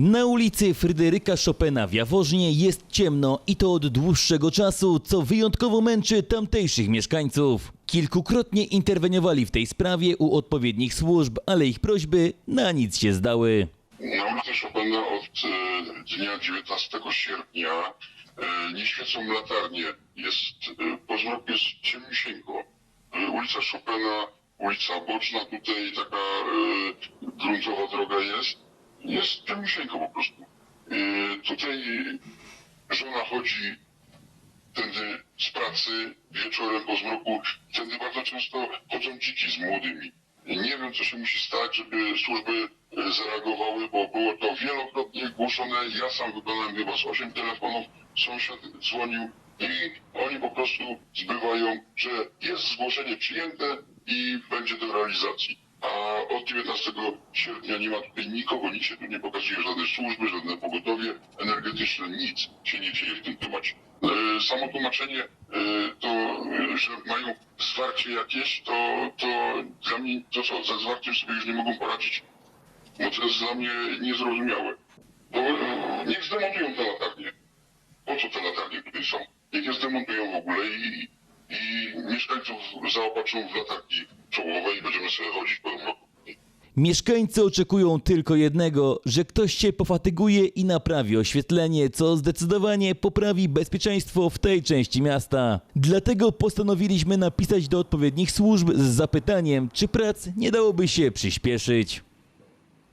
Na ulicy Fryderyka Chopina w Jaworznie jest ciemno i to od dłuższego czasu, co wyjątkowo męczy tamtejszych mieszkańców. Kilkukrotnie interweniowali w tej sprawie u odpowiednich służb, ale ich prośby na nic się zdały. Na ulicy Chopina od e, dnia 19 sierpnia e, nie świecą latarnie. Jest, e, po zmroku jest. E, ulica Chopina, ulica Boczna, tutaj taka e, gruntowa droga jest. Jest ciemnisieńko po prostu. E, tutaj żona chodzi tędy z pracy wieczorem po zmroku. Tędy bardzo często chodzą dziki z młodymi. Nie wiem, co się musi stać, żeby służby e, zareagowały, bo było to wielokrotnie głoszone. Ja sam wykonałem chyba z 8 telefonów, sąsiad dzwonił i oni po prostu zbywają, że jest zgłoszenie przyjęte i będzie do realizacji. A od 19 sierpnia nie ma tutaj nikogo, nic się tu nie pokazuje, żadne służby, żadne pogotowie energetyczne, nic się nie dzieje w tym temacie. E, Samo tłumaczenie e, to, że mają zwarcie jakieś, to, to dla mnie, to co, ze zwarciem sobie już nie mogą poradzić. No to jest dla mnie niezrozumiałe. To e, niech zdemontują te latarnie. Po co te latarnie tutaj są? Niech je zdemontują w ogóle i, i mieszkańców zaopatrzą w latarki czołowe i będziemy sobie chodzić po. Mieszkańcy oczekują tylko jednego, że ktoś się pofatyguje i naprawi oświetlenie, co zdecydowanie poprawi bezpieczeństwo w tej części miasta. Dlatego postanowiliśmy napisać do odpowiednich służb z zapytaniem, czy prac nie dałoby się przyspieszyć.